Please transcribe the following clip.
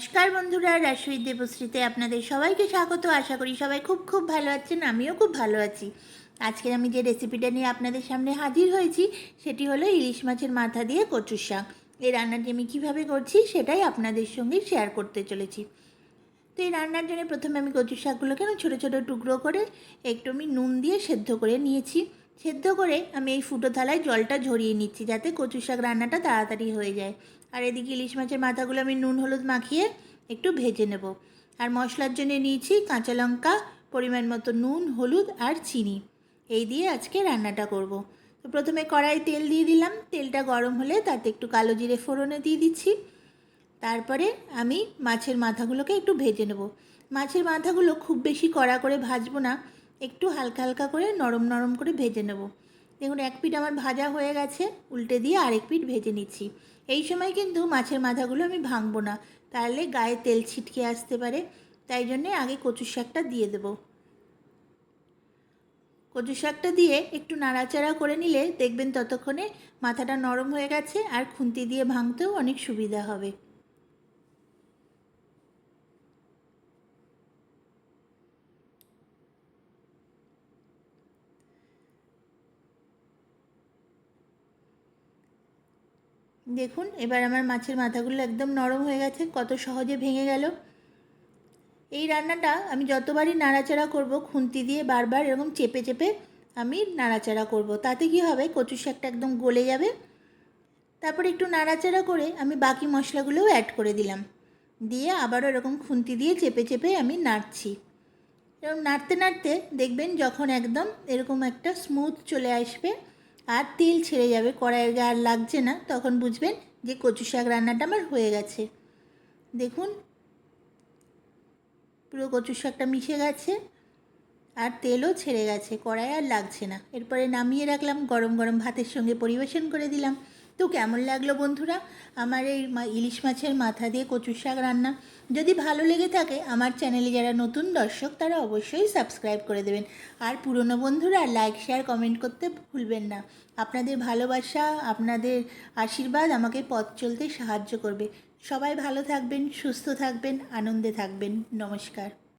নমস্কার বন্ধুরা রাজশরী দেবশ্রীতে আপনাদের সবাইকে স্বাগত। আশা করি সবাই খুব খুব ভালো আছেন, আমিও খুব ভালো আছি। আজকে আমি যে রেসিপিটা নিয়ে আপনাদের সামনে হাজির হয়েছি, সেটি হলো ইলিশ মাছের মাথা দিয়ে কচুর শাক। এই রান্নাটি আমি কীভাবে করছি, সেটাই আপনাদের সঙ্গে শেয়ার করতে চলেছি। তো এই রান্নার জন্য প্রথমে আমি কচু শাকগুলোকে আমি ছোটো ছোটো টুকরো করে একটু আমি নুন দিয়ে সেদ্ধ করে নিয়েছি। সেদ্ধ করে আমি এই ফুটো থালায় জলটা ঝরিয়ে নিচ্ছি, যাতে কচু শাক রান্নাটা তাড়াতাড়ি হয়ে যায়। আর এদিকে ইলিশ মাছের মাথাগুলো আমি নুন, হলুদ মাখিয়ে একটু ভেজে নেব। আর মশলার জন্য নিয়েছি কাঁচা লঙ্কা, পরিমাণ মতো নুন, হলুদ আর চিনি। এই দিয়ে আজকে রান্নাটা করব। তো প্রথমে কড়াই তেল দিয়ে দিলাম। তেলটা গরম হলে তাতে একটু কালো জিরে ফোড়নে দিয়ে দিচ্ছি। তারপরে আমি মাছের মাথাগুলোকে একটু ভেজে নেব। মাছের মাথাগুলো খুব বেশি কড়া করে ভাজবো না, একটু হালকা হালকা করে নরম নরম করে ভেজে নেব। দেখুন, এক পিঠ আমার ভাজা হয়ে গেছে, উল্টে দিয়ে আরেক পিঠ ভেজে নিচ্ছি। এই সময় কিন্তু মাছের মাথাগুলো আমি ভাঙবো না, তাহলে গায়ে তেল ছিটকে আসতে পারে, তাই জন্যে আগে কচু শাকটা দিয়ে দেব। কচু শাকটা দিয়ে একটু নাড়াচাড়া করে নিলে দেখবেন ততক্ষণে মাথাটা নরম হয়ে গেছে, আর খুন্তি দিয়ে ভাঙতেও অনেক সুবিধা হবে। দেখুন, এবার আমার মাছের মাথাগুলো একদম নরম হয়ে গেছে, কত সহজে ভেঙে গেল। এই রান্নাটা আমি যতবারই নাড়াচাড়া করব, খুন্তি দিয়ে বারবার এরকম চেপে চেপে আমি নাড়াচাড়া করব। তাতে কি হবে কচু শাকটা একদম গলে যাবে। তারপর একটু নাড়াচাড়া করে আমি বাকি মশলাগুলোও অ্যাড করে দিলাম। দিয়ে আবারও এরকম খুন্তি দিয়ে চেপে চেপে আমি নাড়ছি। এরকম নাড়তে নাড়তে দেখবেন যখন একদম এরকম একটা স্মুথ চলে আসবে আর তেল ছেড়ে যাবে, কড়াইয়ের গায়ে আর লাগছে না। তখন বুঝবেন যে কচু শাক রান্নাটা আমার হয়ে গেছে। দেখুন, পুরো কচু শাকটা মিশে গেছে আর তেলও ছেড়ে গেছে, কড়াই আর লাগছে না। এরপরে নামিয়ে রাখলাম, গরম গরম ভাতের সঙ্গে পরিবেশন করে দিলাম। তো কেমন লাগল বন্ধুরা? আমার এই ইলিশ মাছের মাথা দিয়ে কচু শাক রান্না। যদি ভালো লেগে থাকে, আমার চ্যানেলে যারা নতুন দর্শক, তারা অবশ্যই সাবস্ক্রাইব করে দেবেন। আর পুরনো বন্ধুরা, লাইক, শেয়ার, কমেন্ট করতে ভুলবেন না। আপনাদের ভালোবাসা, আপনাদের আশীর্বাদ আমাকে পথ চলতে সাহায্য করবে। সবাই ভালো থাকবেন, সুস্থ থাকবেন, আনন্দে থাকবেন। নমস্কার।